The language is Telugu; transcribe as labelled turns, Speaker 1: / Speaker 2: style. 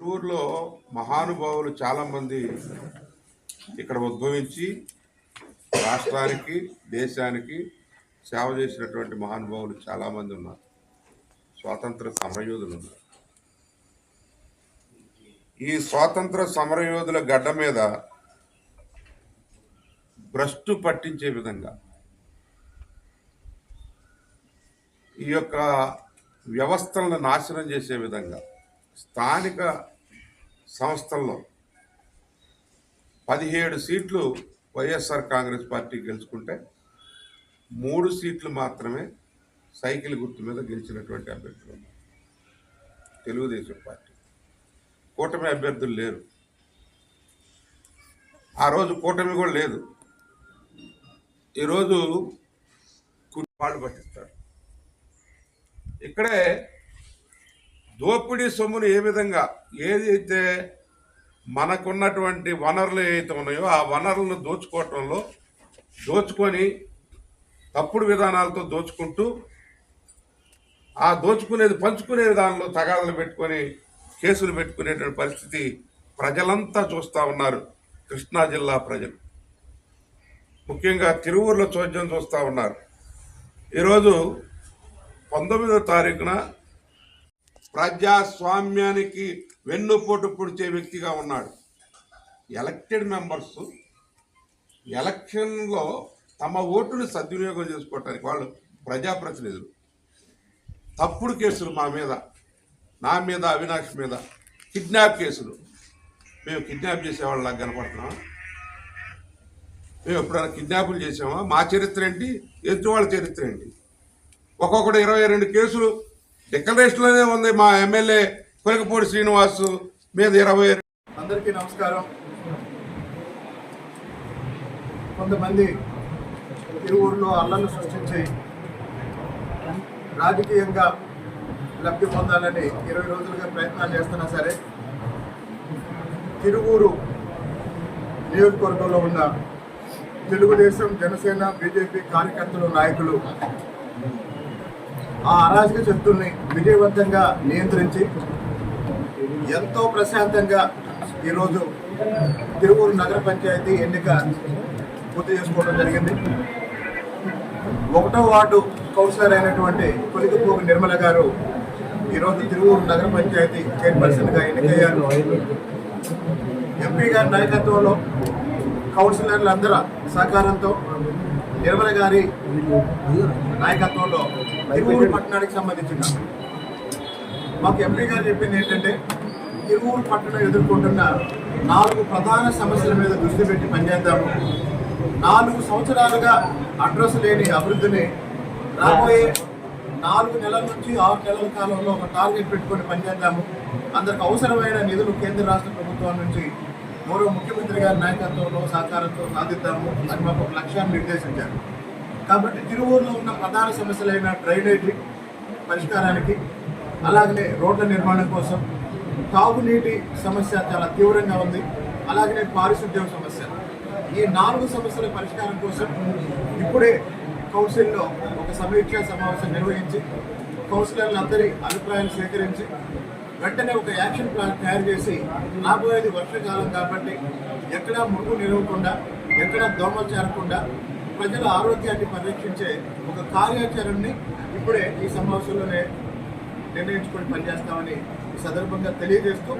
Speaker 1: ఊర్లో మహానుభావులు చాలామంది ఇక్కడ ఉద్భవించి రాష్ట్రానికి దేశానికి సేవ చేసినటువంటి మహానుభావులు చాలామంది ఉన్నారు. స్వాతంత్ర సమరయోధులు ఉన్నారు. ఈ స్వాతంత్ర సమరయోధుల గడ్డ మీద భ్రష్టు పట్టించే విధంగా ఈ యొక్క వ్యవస్థలను నాశనం చేసే విధంగా స్థానిక సంస్థల్లో పదిహేడు సీట్లు వైఎస్ఆర్ కాంగ్రెస్ పార్టీ గెలుచుకుంటే మూడు సీట్లు మాత్రమే సైకిల్ గుర్తు మీద గెలిచినటువంటి అభ్యర్థులు ఉన్నారు. తెలుగుదేశం పార్టీ. కూటమి అభ్యర్థులు లేరు. ఆ రోజు కూటమి కూడా లేదు. ఈరోజు కు- వాళ్ళు పట్టిస్తారు. ఇక్కడే దోపిడీ సొమ్మును ఏ విధంగా ఏదైతే మనకున్నటువంటి వనరులు ఏవైతే ఉన్నాయో ఆ వనరులను దోచుకోవటంలో దోచుకొని తప్పుడు విధానాలతో దోచుకుంటూ ఆ దోచుకునేది పంచుకునే విధానంలో తగాదలు పెట్టుకొని కేసులు పెట్టుకునేటువంటి పరిస్థితి ప్రజలంతా చూస్తూ ఉన్నారు. కృష్ణా జిల్లా ప్రజలు. ముఖ్యంగా తిరువూరులో చోద్యం చూస్తూ ఉన్నారు. ఈరోజు పంతొమ్మిదో తారీఖున ప్రజాస్వామ్యానికి వెన్నుపోటు పొడిచే వ్యక్తిగా ఉన్నాడు. ఎలక్టెడ్ మెంబర్స్ ఎలక్షన్లో తమ ఓటుని సద్వినియోగం చేసుకోవటానికి వాళ్ళు ప్రజాప్రతినిధులు. తప్పుడు కేసులు మా మీద నా మీద అవినాష్ మీద కిడ్నాప్ కేసులు. మేము కిడ్నాప్ చేసేవాళ్ళ కనపడుతున్నాం మేము ఎప్పుడైనా కిడ్నాపులు చేసామా? మా చరిత్ర ఏంటి? ఎదుటి వాళ్ళ చరిత్ర ఏంటి? ఒక్కొక్కటి ఇరవై రెండు కేసులు డిక్లరేషన్లోనే ఉంది మా ఎమ్మెల్యే కొలకపూడి శ్రీనివాస్ మీద ఇరవై
Speaker 2: అందరికీ నమస్కారం. కొంతమంది తిరువూరులో అల్లలు సృష్టించి రాజకీయంగా లబ్ధి పొందాలని ఇరవై రోజులుగా ప్రయత్నాలు చేస్తున్నా సరే తిరువూరు నియోజకవర్గంలో ఉన్న తెలుగుదేశం జనసేన బీజేపీ కార్యకర్తలు నాయకులు ఆ అరాజక శక్తుల్ని విజయవంతంగా నియంత్రించి ఎంతో ప్రశాంతంగా ఈరోజు తిరువూరు నగర పంచాయతీ ఎన్నిక పూర్తి చేసుకోవడం జరిగింది. ఒకటో వార్డు కౌన్సిలర్ అయినటువంటి కొలికపూరి నిర్మల గారు ఈరోజు తిరువూరు నగర పంచాయతీ చైర్పర్సన్గా ఎన్నికయ్యారు. ఎంపీ గారి నాయకత్వంలో కౌన్సిలర్లందరూ సహకారంతో నిర్మల గారి నాయకత్వంలో ఇరువురు పట్టణానికి సంబంధించిన మాకు ఎంపీ గారు చెప్పింది ఏంటంటే ఇరువురు పట్టణం ఎదుర్కొంటున్న నాలుగు ప్రధాన సమస్యల మీద దృష్టి పెట్టి పనిచేద్దాము. నాలుగు సంవత్సరాలుగా అడ్రస్ లేని అభివృద్ధిని రాబోయే నాలుగు నెలల నుంచి ఆరు నెలల కాలంలో ఒక టార్గెట్ పెట్టుకొని పనిచేద్దాము. అందరికి అవసరమైన నిధులు కేంద్ర రాష్ట్ర ప్రభుత్వం నుంచి గౌరవ ముఖ్యమంత్రి గారి నాయకత్వంలో సహకారంతో సాధిద్దాము అని మాకు ఒక లక్ష్యాన్ని నిర్దేశించారు. కాబట్టి తిరువూరులో ఉన్న ప్రధాన సమస్యలైన డ్రైనేజీ పరిష్కారానికి అలాగనే రోడ్ల నిర్మాణం కోసం తాగునీటి సమస్య చాలా తీవ్రంగా ఉంది. అలాగనే పారిశుద్ధ్యం సమస్య. ఈ నాలుగు సమస్యల పరిష్కారం కోసం ఇప్పుడే కౌన్సిల్లో ఒక సమీక్షా సమావేశం నిర్వహించి కౌన్సిలర్లందరి అభిప్రాయాలు సేకరించి వెంటనే ఒక యాక్షన్ ప్లాన్ తయారు చేసి రాబోయేది వర్షాకాలం కాబట్టి ఎక్కడా మురుగు నిలవకుండా ఎక్కడా దోమలు చేరకుండా ప్రజల ఆరోగ్యాన్ని పరిరక్షించే ఒక కార్యాచరణని ఇప్పుడే ఈ సమావేశంలోనే నిర్ణయించుకొని పనిచేస్తామని ఈ సందర్భంగా తెలియజేస్తూ